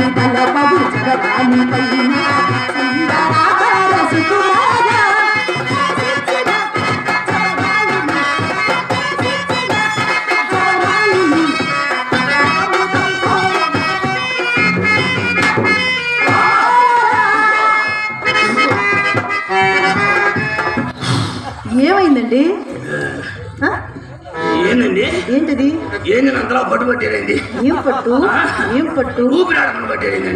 కాని తల పై అంతలా పట్టు పట్టారండి ఏం పట్టు ఏం పట్టు ఊపిరాడమని పట్టారండి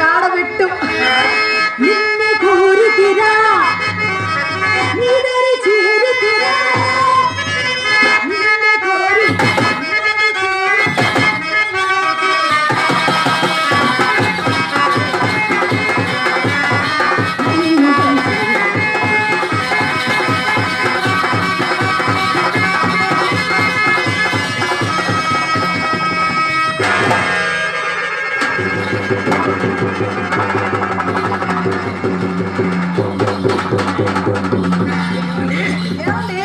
కాడబెట్టు నిన్ను కోరితిరా నీదరి ఏమండి?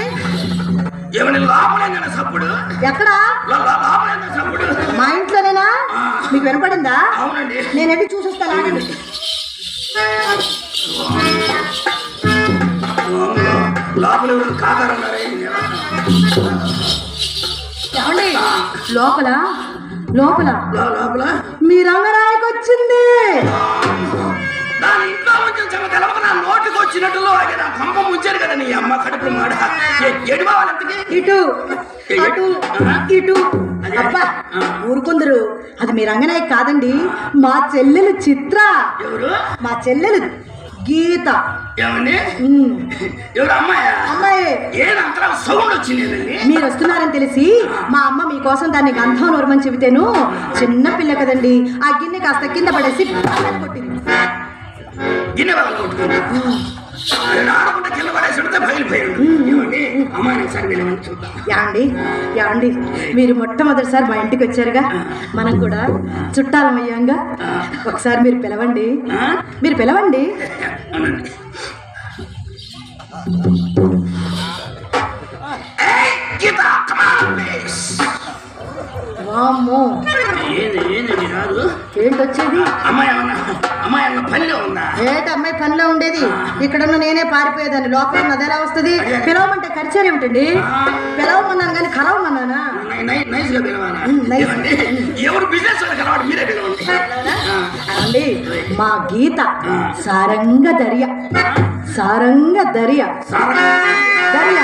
ఏమని లోపలేందన్న సప్పుడు ఎక్కడా? లో- లో- లోపలేందా సప్పుడు మా ఇంట్లోనేనా? మీకు వినపడిందా? అవునండి. నేను ఎట్టి చూసొస్తాను ఆగండి లోపల ఏమండి? లోపల? లోపల? లోపల? మీ రంగరాయకు వచ్చింది దాని ఇంట్లో కొంచెం చెమ తెలవక నా నోటికి వచ్చినట్టులో నా పంప ముంచారు కదా నీ అమ్మ కడుపు మాడ ఎడిపోవాలంతకి ఇటు. అటు. ఇటు. అబ్బా ఊరుకుందరు. అది మీ రంగనాయక్ కాదండి మా చెల్లెలు చిత్ర. ఎవరు? మా చెల్లెలు గీత. ఏమండి? ఉమ్, ఎవరు అమ్మాయా? అమ్మాయి. ఏదంతలా సౌండ్ వచ్చింది మీరు వస్తున్నారని తెలిసి మా అమ్మ మీకోసం దాన్ని గంధం నోరమని చెబితేను. చిన్న పిల్ల కదండి. ఆ గిన్నె కాస్త కింద పడేసి కొట్టింది. గిన్నె వల్ల ఆడకుండా ఉంటే బయలుపోయాడు ఏమండి? అమ్మాయిని ఒకసారి వెళ్ళమని చూద్దాం యాండి యాండి మీరు మొట్టమొదటిసారి మా ఇంటికి వచ్చారుగా. మనం కూడా చుట్టాలం అయ్యాంగా ఒకసారి మీరు పిలవండి? మీరు పిలవండి. వామ్మో. ఏంది ఏంది రాదు? ఏంటి వచ్చేది అమ్మాయి ఏమన్నా ఏమన్నా పనిలో ఉందా ఏట అమ్మాయి పనిలో ఉండేది. ఇక్కడున్న నేనే పారిపోయేదాన్ని. లోపల ఉన్నది ఎలా వస్తుంది? పిలవమంటే కరిచారు ఏమిటండి? పిలవమన్నాను కానీ కలవమన్నానా? నైస్గా పిలవాలా? ఎవరు బిజినెస్ మీరే పిలవండి. అండి మా గీత సారంగ దర్య. సారంగ దర్య. దర్య.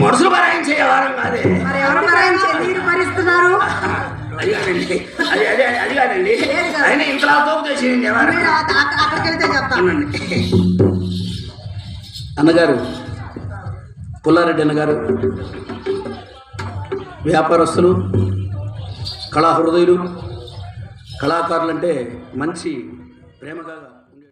మనుషులు భరాయించే వ్యవహారం కాదే. మరి ఎవరు మరాయించే మీరు భరిస్తున్నారు? అది కాదండి. అది అదే అది కాదండి. ఏది కాదు? అయినా ఇంతలా తోపు చేసేయండి వ్యవహారం మీరు అక్క- అక్క- అక్కడికి వెళ్తే చెప్తాను అవునండి. అన్నగారు పుల్లారెడ్డి అన్నగారు వ్యాపారస్తులు కళా హృదయులు కళాకారులు అంటే మంచి ప్రేమగా ఉండే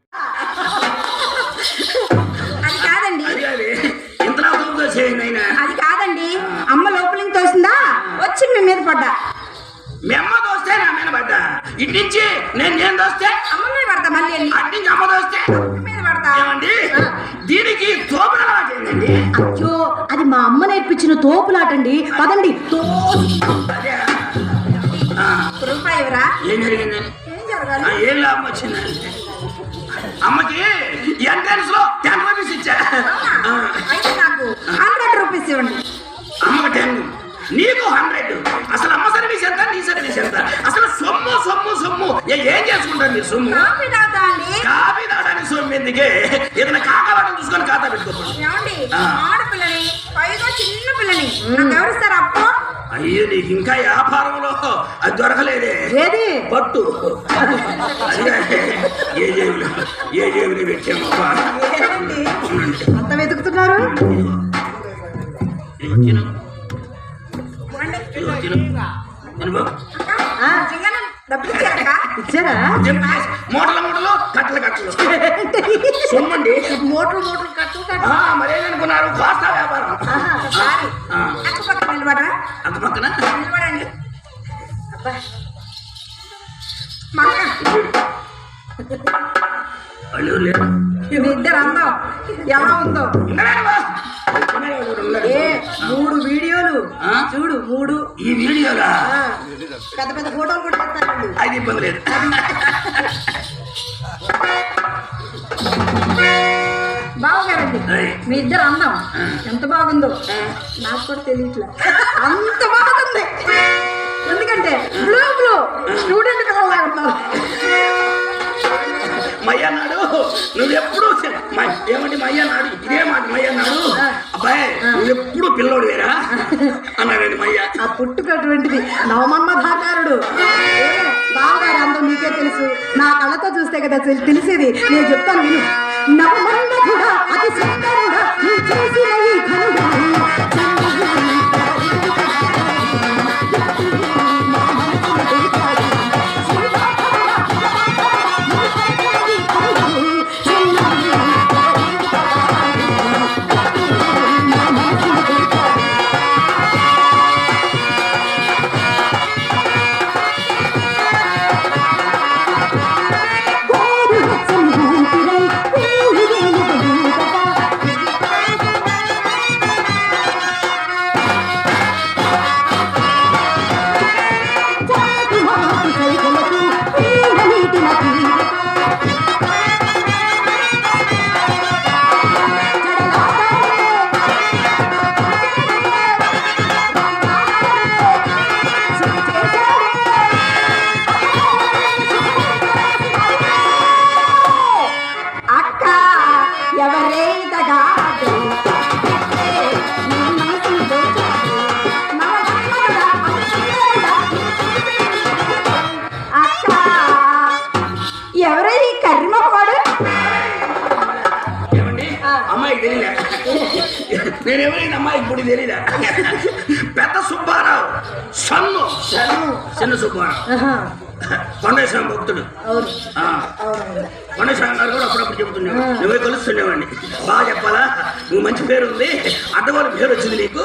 పడ్డా? మీ అమ్మ దోస్తే నా మీద పడ్డా? ఇటు నుంచి నేను నేను దోస్తే? అమ్మ మీద పడతా మళ్ళీ అటు నుంచి అమ్మ దోస్తే? మీద పడతా. ఏమండి? దీనికి ఏంటండి? అయ్యో అది మా అమ్మ నేర్పించిన తోపులాటండి. పదండి. తో అదే. ఆ, రూపాయి ఇవ్వరా ఏం జరిగిందని ఏం లాభం వచ్చిందంటే అమ్మకి ఎంట్రన్స్లో టెన్ రూపీస్ ఇచ్చా. ఆ, అయితే నాకు హండ్రెడ్ రూపీస్ ఇవ్వండి. అమ్మకి టెన్. నీకు హండ్రెడ్ అసలు అమ్మ సర్వీస్ ఎంత నీ సర్వీస్ ఎంత? అసలు సొమ్ము సొమ్ము సొమ్ము. ఏ- చేసుకుంటాను నీ సొమ్ము? కాఫీ తాగడానికి సొమ్ము ఎందుకే? ఏదైనా కాకావాటం చూసుకొని ఖాతా పెట్టుకోండి ఏమండి? ఆ. ఆడపిల్లని పైగా చిన్న పిల్లని. నాకు ఎవరిస్తారు అప్పు? అయ్యో నీకు ఇంకా వ్యాపారంలో అది దొరకలేదే. ఏది? పట్టు. ఏ జేబులో ఏ జేబులో ఏమండి? అంత వెతుకుతున్నారు? జింగనం డబ్బులు ఇచ్చారా? చేసి మూటల మూటలు కట్టలు సొమ్మండి. కోస్తా వ్యాపారం. అక్క పక్కన నిలబడరా? అక్క పక్కన? నిలబడండి. అబ్బా. మా ఇద్దరు అందం. ఎలా ఉందో. ఏ? చూడు మూడు. ఈ వీడియోలా? పెద్ద పెద్ద ఫోటోలు కూడా పెడతానండి అది ఇబ్బంది లేదు. బావగారండి. మీ ఇద్దరు అందం ఎంత బాగుందో? నాకు కూడా తెలియట్లే. అంత బాగుంది. ఎందుకంటే బ్లూ బ్లూ. స్టూడెంట్ మయ్య అన్నాడు నువ్వు ఎప్పుడు ఏమంటే మయ్య అన్నాడు ఇదే మాట మయ్య అన్నాడు అబ్బాయి నువ్వు ఎప్పుడు పిల్లోడు వేరా? అన్నాడండి మయ్య ఆ పుట్టుక అటువంటిది నవమన్మధాకారుడు బావగారు అందం నీకే తెలుసు. నా కళ్ళతో చూస్తే కదా తెలి- తెలిసేది. నేను చెప్తాను విను. నవమన్మధుడా అతి సుందరుడా నీ చేసిన ఈ నేను ఎవరైనా అమ్మాయికి ఇప్పుడు తెలియదా పెద్ద సుబ్బారావు. సన్ను. సన్ను. చిన్న సుబ్బారావు. కొండేశ్వరం భక్తుడు. కొండేశ్వరం గారు కూడా అప్పుడప్పుడు చెబుతుండేవాడు నువ్వే కలుస్తుండేవాడిని. బాగా చెప్పాలా? నువ్వు మంచి పేరు ఉంది అడ్డగోలు పేరు వచ్చింది నీకు.